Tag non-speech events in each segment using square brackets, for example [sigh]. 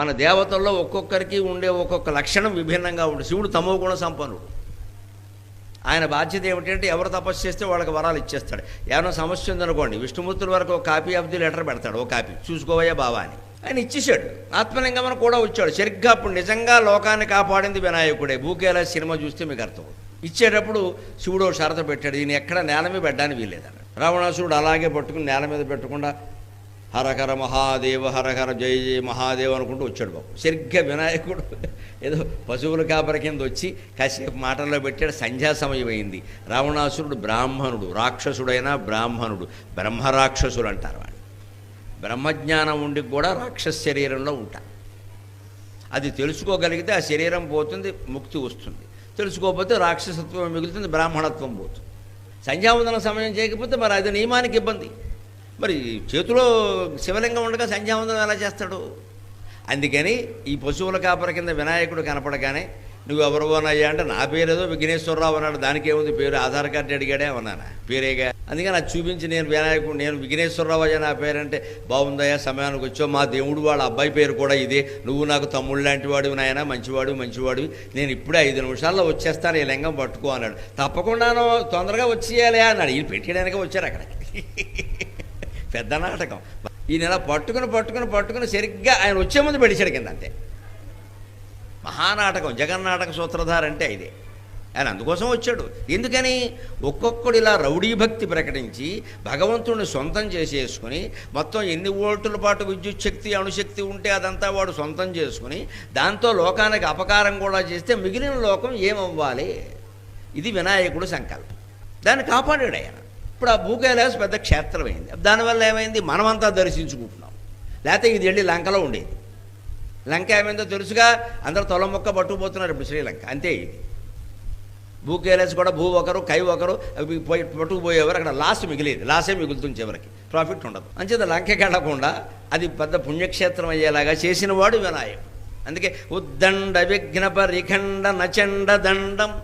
మన దేవతల్లో ఒక్కొక్కరికి ఉండే ఒక్కొక్క లక్షణం విభిన్నంగా ఉంటుంది. శివుడు తమో గుణ సంపన్నుడు. ఆయన బాధ్యత ఏమిటంటే ఎవరు తపస్సు చేస్తే వాళ్ళకి వరాలు ఇచ్చేస్తాడు. ఏమైనా సమస్య ఉందనుకోండి విష్ణుమూర్తుల వరకు ఒక కాపీ ఆఫ్ ది లెటర్ పెడతాడు ఒక కాపీ. చూసుకోవయ్యా బావా అని. ఆయన ఇచ్చేసాడు ఆత్మలింగమని కూడా వచ్చాడు. సరిగ్గా అప్పుడు నిజంగా లోకాన్ని కాపాడింది వినాయకుడే. భూకేలా సినిమా చూస్తే మీకు అర్థం ఇచ్చేటప్పుడు శివుడు షరత పెట్టాడు. దీన్ని ఎక్కడ నేల మీద పెట్టడానికి వీలేదన్నాడు రావణాసురుడు అలాగే పట్టుకుని నేల మీద పెట్టకుండా హరహర మహాదేవ హరహర జయ జయ మహాదేవ్ అనుకుంటూ వచ్చాడు బాబు. సరిగ్గా వినాయకుడు ఏదో పశువుల కాపర కింద వచ్చి కాసేపు మాటల్లో పెట్టాడు సంధ్యా సమయం అయింది. రావణాసురుడు బ్రాహ్మణుడు రాక్షసుడైన బ్రాహ్మణుడు బ్రహ్మరాక్షసుడు అంటారు వాడు బ్రహ్మజ్ఞానం ఉండి కూడా రాక్షస శరీరంలో ఉంటా అది తెలుసుకోగలిగితే ఆ శరీరం పోతుంది ముక్తి వస్తుంది. తెలుసుకోకపోతే రాక్షసత్వం మిగులుతుంది బ్రాహ్మణత్వం పోతుంది. సంధ్యావందన సమయం చేయకపోతే మరి అది నియమానికి ఇబ్బంది. మరి చేతిలో శివలింగం ఉండగా సంధ్యావందనం ఎలా చేస్తాడు? అందుకని ఈ పశువుల కాపర కింద వినాయకుడు కనపడగానే నువ్వు ఎవరివోనయ్యా అంటే నా పేరేదో విఘ్నేశ్వరరావు అన్నాడు. దానికి ఏముంది పేరు. ఆధార్ కార్డు అడిగాడే అన్నాను. పేరేగా? అందుకని అది చూపించి నేను వినాయకుడు నేను విఘ్నేశ్వరరావు అయ్యా నా పేరంటే బాగుందయ్యా సమయానికి వచ్చావు. మా దేవుడు వాళ్ళ అబ్బాయి పేరు కూడా ఇదే. నువ్వు నాకు తమ్ముడు లాంటి వాడివి నాయన మంచివాడు మంచివాడు నేను ఇప్పుడే ఐదు నిమిషాల్లో వచ్చేస్తాను ఈ లింగం పట్టుకో అన్నాడు. తప్పకుండాను తొందరగా వచ్చేయాలి అన్నాడు. ఈయన పెట్టడానికి వచ్చారు అక్కడ. పెద్ద నాటకం. ఈయన ఇలా పట్టుకుని పట్టుకుని పట్టుకుని సరిగ్గా ఆయన వచ్చే ముందు పెడిచాడు కింద అంతే మహానాటకం జగన్నాటక సూత్రధార అంటే ఇదే. ఆయన అందుకోసం వచ్చాడు. ఎందుకని? ఒక్కొక్కడు ఇలా రౌడీ భక్తి ప్రకటించి భగవంతుడిని సొంతం చేసేసుకుని మొత్తం ఎన్ని వోల్టుల పాటు విద్యుత్ శక్తి అణుశక్తి ఉంటే అదంతా వాడు సొంతం చేసుకుని దాంతో లోకానికి అపకారం కూడా చేస్తే మిగిలిన లోకం ఏమవ్వాలి? ఇది వినాయకుడు సంకల్పం. దాన్ని కాపాడాడు ఆయన. ఇప్పుడు ఆ భూకైలాస్ పెద్ద క్షేత్రమైంది. దానివల్ల ఏమైంది? మనమంతా దర్శించుకుంటున్నాం. లేకపోతే ఇది వెళ్ళి లంకలో ఉండేది. లంక ఏమైందో తెలుసుగా? అందరూ తొల మొక్క పట్టుకుపోతున్నారు ఇప్పుడు శ్రీలంక. అంతే ఇది. భూకేలస్ కూడా భూ ఒకరు కై ఒకరు అవి పోయి పట్టుకుపోయేవారు. అక్కడ లాస్ మిగిలేదు. లాసే మిగులుతుంది చివరికి ప్రాఫిట్ ఉండదు. అంచేత లంకకి వెళ్ళకుండా అది పెద్ద పుణ్యక్షేత్రం అయ్యేలాగా చేసిన వాడు వినాయకుడు. అందుకే ఉద్దండ విఘ్న పరిఖండ నచండ దండం.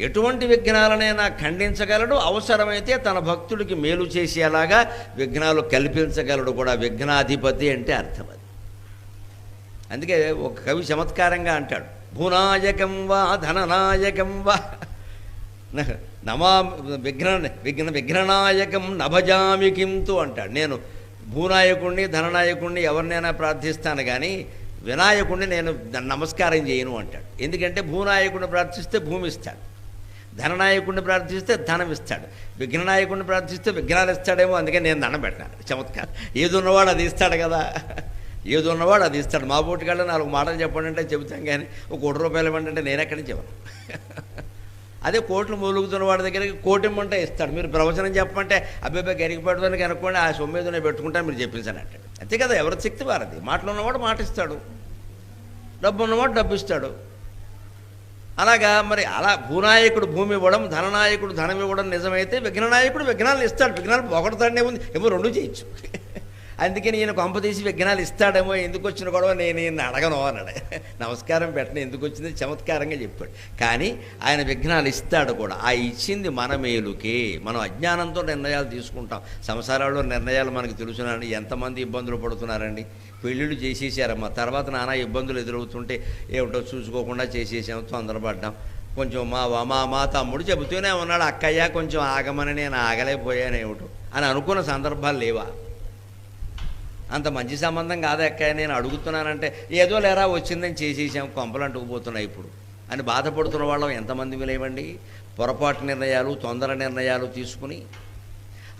ఎటువంటి విఘ్నాలనైనా ఖండించగలడు అవసరమైతే తన భక్తుడికి మేలు చేసేలాగా విఘ్నాలు కల్పించగలడు కూడా. విఘ్నాధిపతి అంటే అర్థం అది. అందుకే ఒక కవి చమత్కారంగా అంటాడు భూనాయకం వా ధననాయకం వా. నమా విఘ్న విఘ్న విఘ్ననాయకం నభజామి కింతు అంటాడు. నేను భూనాయకుణ్ణి ధననాయకుణ్ణి ఎవరినైనా ప్రార్థిస్తాను కానీ వినాయకుణ్ణి నేను నమస్కారం చేయను అంటాడు. ఎందుకంటే భూనాయకుడిని ప్రార్థిస్తే భూమి ఇస్తాడు. ధననాయకుడిని ప్రార్థిస్తే ధనం ఇస్తాడు. విఘ్ననాయకుడిని ప్రార్థిస్తే విఘ్నాలు ఇస్తాడేమో అందుకే నేను దండం పెట్టాను చమత్కారం. ఏది ఉన్నవాడు అది ఇస్తాడు కదా. ఏది ఉన్నవాడు అది ఇస్తాడు. మా బోటికాళ్ళు నాలుగు మాటలు చెప్పండి అంటే చెబుతాం కానీ ఒక కోటి రూపాయలు ఇవ్వండి అంటే నేను ఎక్కడి నుంచి ఇవ్వను? అదే కోట్లు మూలుగుతున్న వాడి దగ్గరికి కోటి ఉంటే ఇస్తాడు. మీరు ప్రవచనం చెప్పమంటే అబ్బాయి గరిగిపడడానికి అనుకోండి ఆ సొమ్మేదనే పెట్టుకుంటాను మీరు చెప్పించాను అంటాడు. అంతే కదా ఎవరి శక్తి వారది? మాటలు ఉన్నవాడు మాట ఇస్తాడు. డబ్బు ఉన్నవాడు డబ్బు ఇస్తాడు. అలాగా మరి అలా భూనాయకుడు భూమి ఇవ్వడం ధననాయకుడు ధనం ఇవ్వడం నిజమైతే విఘ్ననాయకుడు విఘ్నాలు ఇస్తాడు. విఘ్నాలు పొగడతాడనే ఉంది. ఏమో రెండు చేయొచ్చు. అందుకని ఈయన కొంప తీసి విఘ్నాలు ఇస్తాడేమో ఎందుకు వచ్చిన గొడవ? నేను ఈయన అడగను అన్నాడు. [laughs] నమస్కారం పెట్టను ఎందుకు వచ్చింది? చమత్కారంగా చెప్పాడు. కానీ ఆయన విఘ్నాలు ఇస్తాడు కూడా. ఆ ఇచ్చింది మన మేలుకే. మనం అజ్ఞానంతో నిర్ణయాలు తీసుకుంటాం. సంసారాల్లో నిర్ణయాలు మనకు తెలుసునండి. ఎంతమంది ఇబ్బందులు పడుతున్నారండి? పెళ్ళిళ్ళు చేసేసారమ్మా. తర్వాత నానా ఇబ్బందులు ఎదురవుతుంటే ఏమిటో చూసుకోకుండా చేసేసాం తొందరపడ్డాం. కొంచెం మా మా మా తమ్ముడు చెబుతూనే ఉన్నాడు అక్కయ్య కొంచెం ఆగమని నేను ఆగలేకపోయాను ఏమిటో అని అనుకున్న సందర్భాలు లేవా? అంత మంచి సంబంధం కాదు అక్కయ్య నేను అడుగుతున్నానంటే ఏదో లేరా వచ్చిందని చేసేసాం కొంపలు అంటుకుపోతున్నాయి ఇప్పుడు. అని బాధపడుతున్న వాళ్ళం ఎంతమంది లేవండి పొరపాటు నిర్ణయాలు తొందర నిర్ణయాలు తీసుకుని.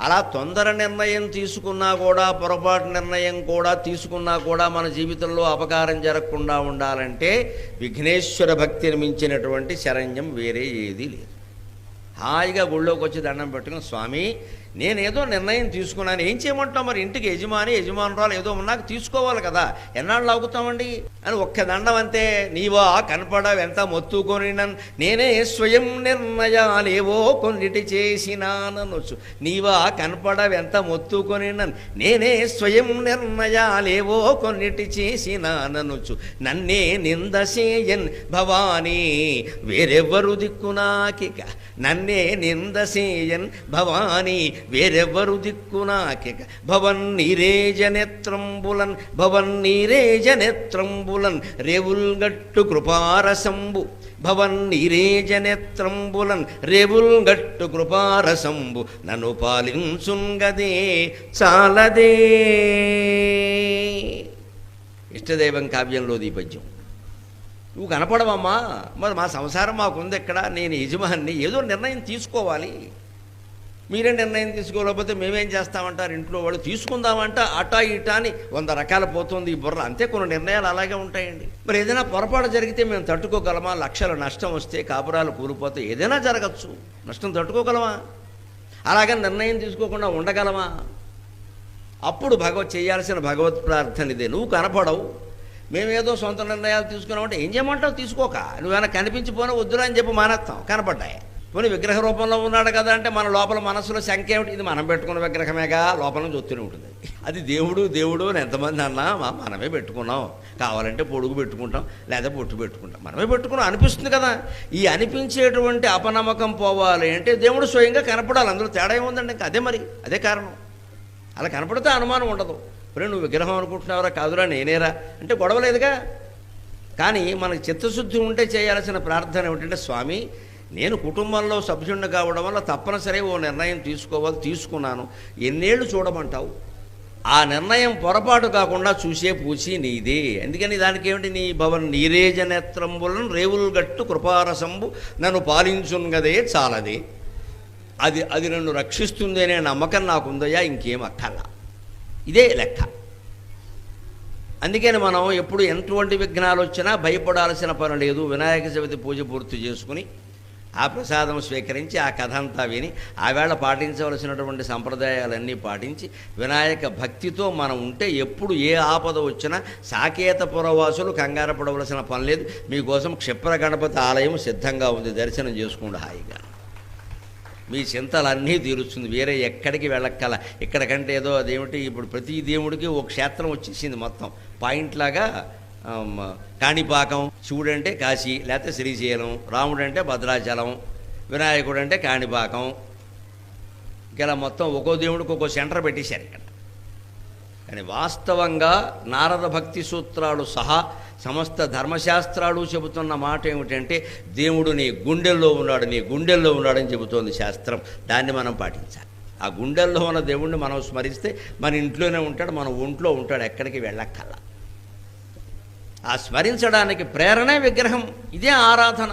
అలా తొందర నిర్ణయం తీసుకున్నా కూడా పొరపాటు నిర్ణయం కూడా తీసుకున్నా కూడా మన జీవితంలో అపకారం జరగకుండా ఉండాలంటే విఘ్నేశ్వర భక్తిని మించినటువంటి శరణ్యం వేరే ఏదీ లేదు. హాయిగా గుళ్ళోకి వచ్చి దండం పెట్టుకుని స్వామి నేనేదో నిర్ణయం తీసుకున్నాను. ఏం చేయమంటాం మరి? ఇంటికి యజమాని యజమానురాలు ఏదో ఉన్నాక తీసుకోవాలి కదా. ఎన్నాళ్ళు లాగుతామండి అని ఒక్క దండం అంతే. నీవా కనపడవెంత మొత్తుకొని నేనే స్వయం నిర్ణయాలేవో కొన్నిటి చేసినానొచ్చు నీవా కనపడవెంత మొత్తుకొని నేనే స్వయం నిర్ణయాలేవో కొన్నిటి చేసినానొచ్చు నన్నే నిందసేయన్ భవానీ వేరెవ్వరు దిక్కు నాకిక. నన్నే నిందసేయన్ భవానీ వేరెవ్వరు దిక్కునాకెక భవన్ నీరేజనేత్రంబులన్ భవన్ నీరేజనేత్రంబులన్ రేవుల్గట్టు కృపారసంబు భవన్ నీరేజనేత్రంబులన్ రేవుల్గట్టు కృపారసంబు నన్ను పాలించుంగదే చాలదే. ఇష్టదైవం కావ్యంలో దీపద్యం. నువ్వు కనపడవమ్మా. మరి మా సంసారం మాకుంది ఎక్కడ నేను యజమాని ఏదో నిర్ణయం తీసుకోవాలి. మీరే నిర్ణయం తీసుకోలేకపోతే మేమేం చేస్తామంటారు? ఇంట్లో వాళ్ళు తీసుకుందామంట అటా ఇటా అని వంద రకాల పోతుంది ఈ బుర్ర. అంతే కొన్ని నిర్ణయాలు అలాగే ఉంటాయండి. మరి ఏదైనా పొరపాటు జరిగితే మేము తట్టుకోగలమా? లక్షల నష్టం వస్తే కాపురాలు కూలిపోతే ఏదైనా జరగచ్చు. నష్టం తట్టుకోగలమా? అలాగే నిర్ణయం తీసుకోకుండా ఉండగలమా? అప్పుడు భగవత్ చేయాల్సిన భగవత్ ప్రార్థన ఇదే. నువ్వు కనపడవు. మేమేదో సొంత నిర్ణయాలు తీసుకున్నామంటే ఏం చేయమంటావు? తీసుకోక. నువ్వేమైనా కనిపించిపోయినా వద్దురా అని చెప్పి మానేస్తాం. కనపడ్డాయి. పోనీ విగ్రహ రూపంలో ఉన్నాడు కదా అంటే మన లోపల మనసులో శంక ఏమిటి? ఇది మనం పెట్టుకున్న విగ్రహమేగా? లోపల నుంచి వస్తూనే ఉంటుంది. అది దేవుడు దేవుడు అని ఎంతమంది అన్నా మనమే పెట్టుకున్నాం. కావాలంటే పొడుగు పెట్టుకుంటాం లేదా పొట్టు పెట్టుకుంటాం. మనమే పెట్టుకున్నాం అనిపిస్తుంది కదా. ఈ అనిపించేటువంటి అపనమ్మకం పోవాలి అంటే దేవుడు స్వయంగా కనపడాలి. అందులో తేడా ఏముందండి? ఇంకా అదే మరి అదే కారణం. అలా కనపడితే అనుమానం ఉండదు. ఇప్పుడు నువ్వు విగ్రహం అనుకుంటున్నావురా? కాదురా నేనేరా. అంటే గొడవ లేదుగా. కానీ మనకి చిత్తశుద్ధి ఉంటే చేయాల్సిన ప్రార్థన ఏమిటంటే స్వామి నేను కుటుంబంలో సభ్యుడిని కావడం వల్ల తప్పనిసరి ఓ నిర్ణయం తీసుకోవాలి తీసుకున్నాను. ఎన్నేళ్ళు చూడమంటావు? ఆ నిర్ణయం పొరపాటు కాకుండా చూసే పూచి నీదే. ఎందుకని దానికి ఏమిటి నీ భవన్ నీరేజ నేత్రంబులను రేవులు గట్టు కృపారసంబు నన్ను పాలించున్నదే చాలదే. అది అది నన్ను రక్షిస్తుంది అనే నమ్మకం నాకుందయా ఇంకేం అక్కల ఇదే లెక్క. అందుకని మనం ఎప్పుడు ఎటువంటి విఘ్నాలు వచ్చినా భయపడాల్సిన పని లేదు. వినాయక చవితి పూజ పూర్తి చేసుకుని ఆ ప్రసాదం స్వీకరించి ఆ కథ అంతా విని ఆవేళ పాటించవలసినటువంటి సంప్రదాయాలన్నీ పాటించి వినాయక భక్తితో మనం ఉంటే ఎప్పుడు ఏ ఆపద వచ్చినా సాకేత పురవాసులు కంగారు పడవలసిన పని లేదు. మీకోసం క్షిప్ర గణపతి ఆలయం సిద్ధంగా ఉంది. దర్శనం చేసుకోండి హాయిగా. మీ చింతలన్నీ తీరుస్తుంది. వేరే ఎక్కడికి వెళ్ళక్కల. ఇక్కడికంటే ఏదో అదేమిటి? ఇప్పుడు ప్రతి దేవుడికి ఒక క్షేత్రం వచ్చేసింది మొత్తం. పాయింట్ లాగా కాణిపాకం శివుడు అంటే కాశీ లేకపోతే శ్రీశైలం రాముడు అంటే భద్రాచలం వినాయకుడు అంటే కాణిపాకం. ఇలా మొత్తం ఒక్కో దేవుడికి ఒక్కో సెంటర్ పెట్టేశారు ఇక్కడ. కానీ వాస్తవంగా నారద భక్తి సూత్రాలు సహా సమస్త ధర్మశాస్త్రాలు చెబుతున్న మాట ఏమిటంటే దేవుడు నీ గుండెల్లో ఉన్నాడు నీ గుండెల్లో ఉన్నాడని చెబుతోంది శాస్త్రం. దాన్ని మనం పాటించాలి. ఆ గుండెల్లో ఉన్న దేవుణ్ణి మనం స్మరిస్తే మన ఇంట్లోనే ఉంటాడు మన ఒంట్లో ఉంటాడు ఎక్కడికి వెళ్ళక్కల్లా ఆ స్మరించడానికి ప్రేరణే విగ్రహం. ఇదే ఆరాధన.